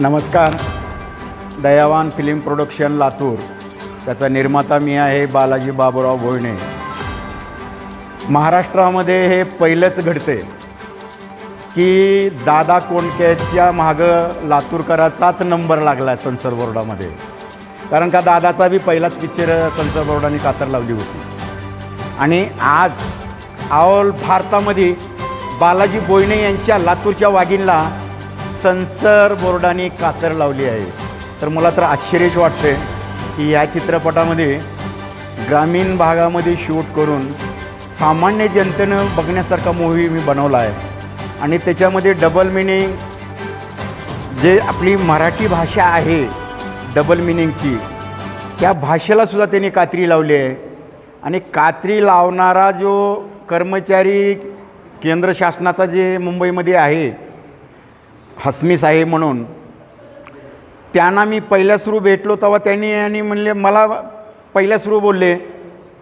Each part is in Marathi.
नमस्कार. दयावान फिल्म प्रोडक्शन लातूर. त्याचा निर्माता मी आहे बालाजी बाबूराव भोयणे महाराष्ट्रामध्ये हे पहिलंच घडते की दादा कोंडक्याच्या मागं लातूरकराचाच नंबर लागला आहे संसद बोर्डामध्ये. कारण का दादाचा बी पहिलाच पिक्चर संसद बोर्डाने कातर लावली होती. आणि आज ऑल भारतामध्ये बालाजी बोयणे यांच्या लातूरच्या वाघिणला सेन्सर बोर्डाने कातर लावली आहे. तर मला तर आश्चर्यच वाटते की या चित्रपटामध्ये ग्रामीण भागामध्ये शूट करून सामान्य जनतेनं बघण्यासारखा मूव्ही मी बनवला आहे. आणि त्याच्यामध्ये डबल मिनिंग जे आपली मराठी भाषा आहे डबल मिनिंगची त्या भाषेलासुद्धा त्यांनी कात्री लावली आहे. आणि कात्री लावणारा जो कर्मचारी केंद्र शासनाचा जे मुंबईमध्ये आहे हसमी साहेब म्हणून. त्यांना मी पहिल्या सुरू भेटलो तेव्हा त्यांनी आणि म्हणले मला पहिल्या सुरू बोलले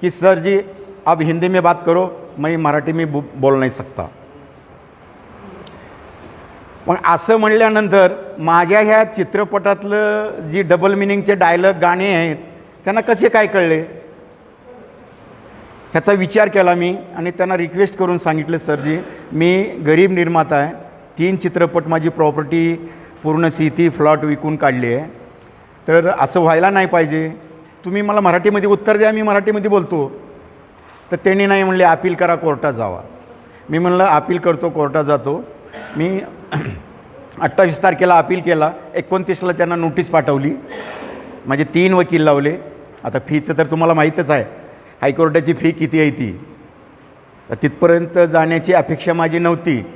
की सर जी अब हिंदी में बात करो मी मराठी मी बोल नाही सकता. पण असं म्हणल्यानंतर माझ्या ह्या चित्रपटातलं जी डबल मिनिंगचे डायलॉग गाणे आहेत त्यांना कसे काय कळले? ह्याचा विचार केला मी आणि त्यांना रिक्वेस्ट करून सांगितलं सरजी मी गरीब निर्माता आहे तीन चित्रपट माझी प्रॉपर्टी पूर्ण शेती फ्लॉट विकून काढली आहे. तर असं व्हायला नाही पाहिजे. तुम्ही मला मराठीमध्ये उत्तर द्या मी मराठीमध्ये बोलतो. तर त्यांनी नाही म्हणले अपील करा कोर्टात जावा. मी म्हणलं अपील करतो कोर्टात जातो. मी अठ्ठावीस तारखेला अपील केला. एकोणतीसला त्यांना नोटीस पाठवली. माझे तीन वकील लावले. आता फीचं तर तुम्हाला माहीतच आहे. हायकोर्टाची फी किती आहे ती? तर तिथपर्यंत जाण्याची अपेक्षा माझी नव्हती.